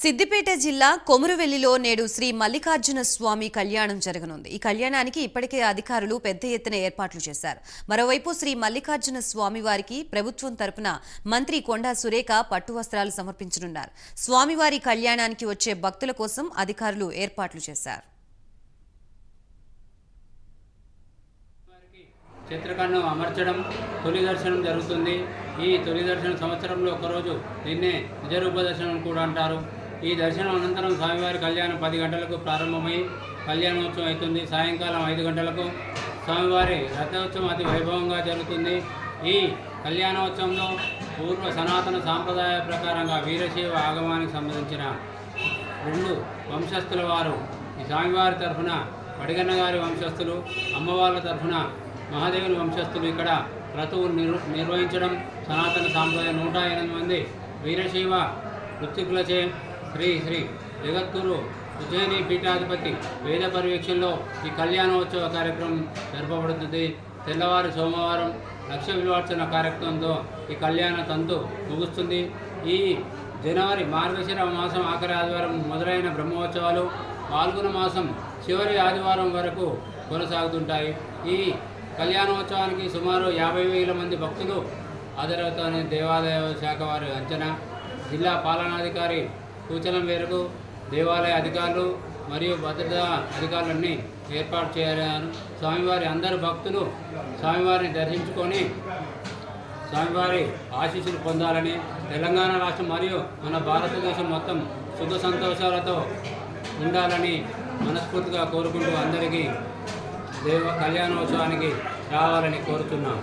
సిద్దిపేట జిల్లా కొమురువెల్లిలో నేడు శ్రీ మల్లికార్జున స్వామి కళ్యాణం జరగనుంది. ఈ కళ్యాణానికి ఇప్పటికే అధికారులు పెద్ద ఎత్తున ఏర్పాట్లు చేశారు. మరోవైపు శ్రీ మల్లికార్జున స్వామి వారికి ప్రభుత్వం తరపున మంత్రి కొండా సురేఖ పట్టు వస్త్రాలు సమర్పించనున్నారు. స్వామివారి కళ్యాణానికి వచ్చే భక్తుల కోసం అధికారులు ఏర్పాట్లు చేశారు. చిత్రకన్ను అమర్చడం తొలి దర్శనం జరుగుతుంది. ఈ తొలి దర్శనం సంవత్సరంలో ఒకరోజు దీన్నే నిజరూప దర్శనం కూడా అంటారు. ఈ దర్శనం అనంతరం స్వామివారి కళ్యాణం పది గంటలకు ప్రారంభమై కళ్యాణోత్సవం అవుతుంది. సాయంకాలం ఐదు గంటలకు స్వామివారి రథోత్సవం అతి వైభవంగా జరుగుతుంది. ఈ కళ్యాణోత్సవంలో పూర్వ సనాతన సాంప్రదాయ ప్రకారంగా వీరశైవ ఆగమానికి సంబంధించిన రెండు వంశస్థుల వారు ఈ స్వామివారి తరఫున పడిగన్న గారి వంశస్థులు అమ్మవార్ల తరఫున మహాదేవుని వంశస్థులు ఇక్కడ క్రతువులు నిర్ నిర్వహించడం సనాతన సాంప్రదాయ నూట ఎనిమిది మంది వీరశైవ వృత్తికులచే శ్రీ శ్రీ జగద్గురు ఉజ్జయిని పీఠాధిపతి వేద పర్యవేక్షణలో ఈ కళ్యాణోత్సవ కార్యక్రమం జరపబడుతుంది. తెల్లవారు సోమవారం లక్ష విలువార్చన కార్యక్రమంతో ఈ కళ్యాణ తంతు ముగుస్తుంది. ఈ జనవరి మార్గశిర మాసం ఆఖరి ఆదివారం మొదలైన బ్రహ్మోత్సవాలు పాల్గొన మాసం చివరి ఆదివారం వరకు కొనసాగుతుంటాయి. ఈ కళ్యాణోత్సవానికి సుమారు యాభై వేల మంది భక్తులు హాజరవుతారని దేవాలయ శాఖ వారి అంచనా. జిల్లా పాలనాధికారి సూచనల మేరకు దేవాలయ అధికారులు మరియు భద్రతా అధికారులన్నీ ఏర్పాటు చేయాలని. స్వామివారి అందరు భక్తులు స్వామివారిని దర్శించుకొని స్వామివారి ఆశీస్సులు పొందాలని తెలంగాణ రాష్ట్రం మరియు మన భారతదేశం మొత్తం సుఖ సంతోషాలతో ఉండాలని మనస్ఫూర్తిగా కోరుకుంటూ అందరికీ దేవ కళ్యాణోత్సవానికి రావాలని కోరుతున్నాం.